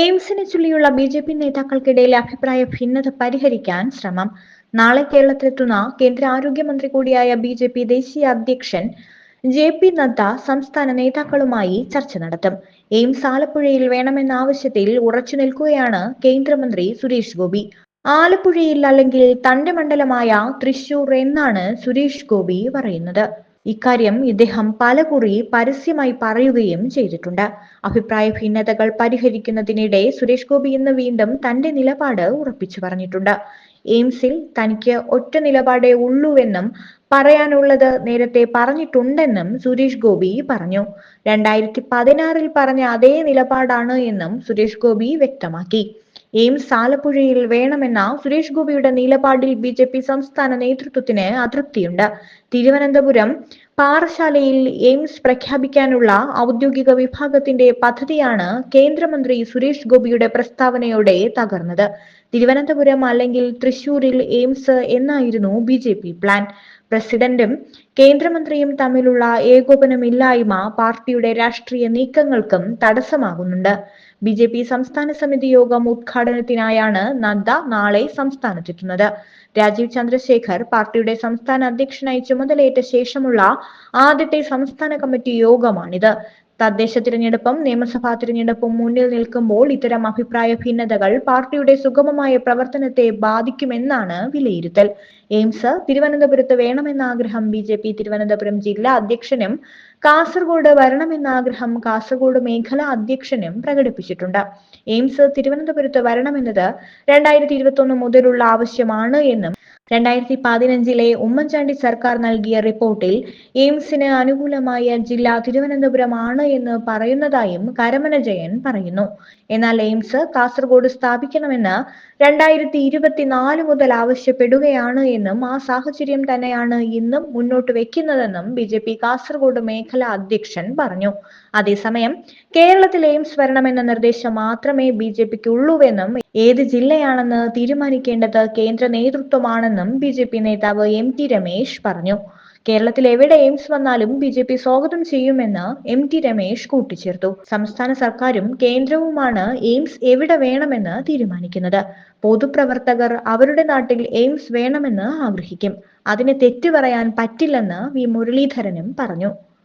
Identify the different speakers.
Speaker 1: എയിംസിനെ ചൊല്ലിയുള്ള B J P നേതാക്കൾക്കിടയിലെ അഭിപ്രായ ഭിന്നത പരിഹരിക്കാൻ ശ്രമം. നാളെ കേരളത്തിലെത്തുന്ന കേന്ദ്ര ആരോഗ്യമന്ത്രി കൂടിയായ ബി ജെ പി ദേശീയ അധ്യക്ഷൻ ജെ പി നദ്ദ സംസ്ഥാന നേതാക്കളുമായി ചർച്ച നടത്തും. എയിംസ് ആലപ്പുഴയിൽ വേണമെന്ന ആവശ്യത്തിൽ ഉറച്ചു നിൽക്കുകയാണ് കേന്ദ്രമന്ത്രി സുരേഷ് ഗോപി. ആലപ്പുഴയിൽ അല്ലെങ്കിൽ തന്റെ മണ്ഡലമായ തൃശൂർ എന്നാണ് സുരേഷ് ഗോപി പറയുന്നത്. ഇക്കാര്യം ഇദ്ദേഹം പലകുറി പരസ്യമായി പറയുകയും ചെയ്തിട്ടുണ്ട്. അഭിപ്രായ ഭിന്നതകൾ പരിഹരിക്കുന്നതിനിടെ സുരേഷ് ഗോപി ഇന്ന് വീണ്ടും തന്റെ നിലപാട് ഉറപ്പിച്ചു പറഞ്ഞിട്ടുണ്ട്. എയിംസിൽ തനിക്ക് ഒറ്റ നിലപാടേ ഉള്ളൂവെന്നും പറയാനുള്ളത് നേരത്തെ പറഞ്ഞിട്ടുണ്ടെന്നും സുരേഷ് ഗോപി പറഞ്ഞു. രണ്ടായിരത്തി പതിനാറിൽ പറഞ്ഞ അതേ നിലപാടാണ് എന്നും സുരേഷ് ഗോപി വ്യക്തമാക്കി. എയിംസ് ആലപ്പുഴയിൽ വേണമെന്ന സുരേഷ് ഗോപിയുടെ നിലപാടിൽ ബി ജെ പി സംസ്ഥാന നേതൃത്വത്തിന് അതൃപ്തിയുണ്ട്. തിരുവനന്തപുരം പാറശാലയിൽ എയിംസ് പ്രഖ്യാപിക്കാനുള്ള ഔദ്യോഗിക വിഭാഗത്തിന്റെ പദ്ധതിയാണ് കേന്ദ്രമന്ത്രി സുരേഷ് ഗോപിയുടെ പ്രസ്താവനയോടെ തകർന്നത്. തിരുവനന്തപുരം അല്ലെങ്കിൽ തൃശൂരിൽ എയിംസ് എന്നായിരുന്നു ബി ജെ പി പ്ലാൻ. പ്രസിഡന്റും കേന്ദ്രമന്ത്രിയും തമ്മിലുള്ള ഏകോപനമില്ലായ്മ പാർട്ടിയുടെ രാഷ്ട്രീയ നീക്കങ്ങൾക്കും തടസ്സമാകുന്നുണ്ട്. ബി ജെ പി സംസ്ഥാന സമിതി യോഗം ഉദ്ഘാടനത്തിനായാണ് നദ്ദ നാളെ സംസ്ഥാനത്തെത്തുന്നത്. രാജീവ് ചന്ദ്രശേഖർ പാർട്ടിയുടെ സംസ്ഥാന അധ്യക്ഷനായി ചുമതലയേറ്റ ശേഷമുള്ള ആദ്യത്തെ സംസ്ഥാന കമ്മിറ്റി യോഗമാണിത്. തദ്ദേശ തിരഞ്ഞെടുപ്പും നിയമസഭാ തിരഞ്ഞെടുപ്പും മുന്നിൽ നിൽക്കുമ്പോൾ ഇത്തരം അഭിപ്രായ ഭിന്നതകൾ പാർട്ടിയുടെ സുഗമമായ പ്രവർത്തനത്തെ ബാധിക്കുമെന്നാണ് വിലയിരുത്തൽ. എയിംസ് തിരുവനന്തപുരത്ത് വേണമെന്ന ആഗ്രഹം ബി തിരുവനന്തപുരം ജില്ലാ അധ്യക്ഷനും കാസർഗോഡ് വരണമെന്ന ആഗ്രഹം കാസർഗോഡ് മേഖലാ അധ്യക്ഷനും പ്രകടിപ്പിച്ചിട്ടുണ്ട്. എയിംസ് തിരുവനന്തപുരത്ത് വരണമെന്നത് രണ്ടായിരത്തി ഇരുപത്തി ഒന്ന് മുതലുള്ള ആവശ്യമാണ് എന്നും രണ്ടായിരത്തി പതിനഞ്ചിലെ ഉമ്മൻചാണ്ടി സർക്കാർ നൽകിയ റിപ്പോർട്ടിൽ എയിംസിന് അനുകൂലമായ ജില്ല തിരുവനന്തപുരമാണ് എന്ന് പറയുന്നതായും കരമന ജയൻ പറയുന്നു. എന്നാൽ എയിംസ് കാസർഗോഡ് സ്ഥാപിക്കണമെന്ന് രണ്ടായിരത്തി ഇരുപത്തിനാല് മുതൽ ആവശ്യപ്പെടുകയാണ് എന്നും ആ സാഹചര്യം തന്നെയാണ് ഇന്നും മുന്നോട്ട് വെക്കുന്നതെന്നും ബി കാസർഗോഡ് മേഖലാ അധ്യക്ഷൻ പറഞ്ഞു. അതേസമയം കേരളത്തിലെയും എയിംസ് വരണമെന്ന നിർദ്ദേശം മാത്രമേ ബി ജെ പിക്ക് ഉള്ളൂവെന്നും ഏത് ജില്ലയാണെന്ന് തീരുമാനിക്കേണ്ടത് കേന്ദ്ര നേതൃത്വമാണെന്നും ബി ജെ പി നേതാവ് എം ടി രമേശ് പറഞ്ഞു. കേരളത്തിൽ എവിടെ എയിംസ് വന്നാലും ബി ജെ പി സ്വാഗതം ചെയ്യുമെന്ന് എം ടി രമേശ് കൂട്ടിച്ചേർത്തു. സംസ്ഥാന സർക്കാരും കേന്ദ്രവുമാണ് എയിംസ് എവിടെ വേണമെന്ന് തീരുമാനിക്കുന്നത്. പൊതുപ്രവർത്തകർ അവരുടെ നാട്ടിൽ എയിംസ് വേണമെന്ന് ആഗ്രഹിക്കും. അതിന് തെറ്റു പറയാൻ പറ്റില്ലെന്ന് വി മുരളീധരനും പറഞ്ഞു.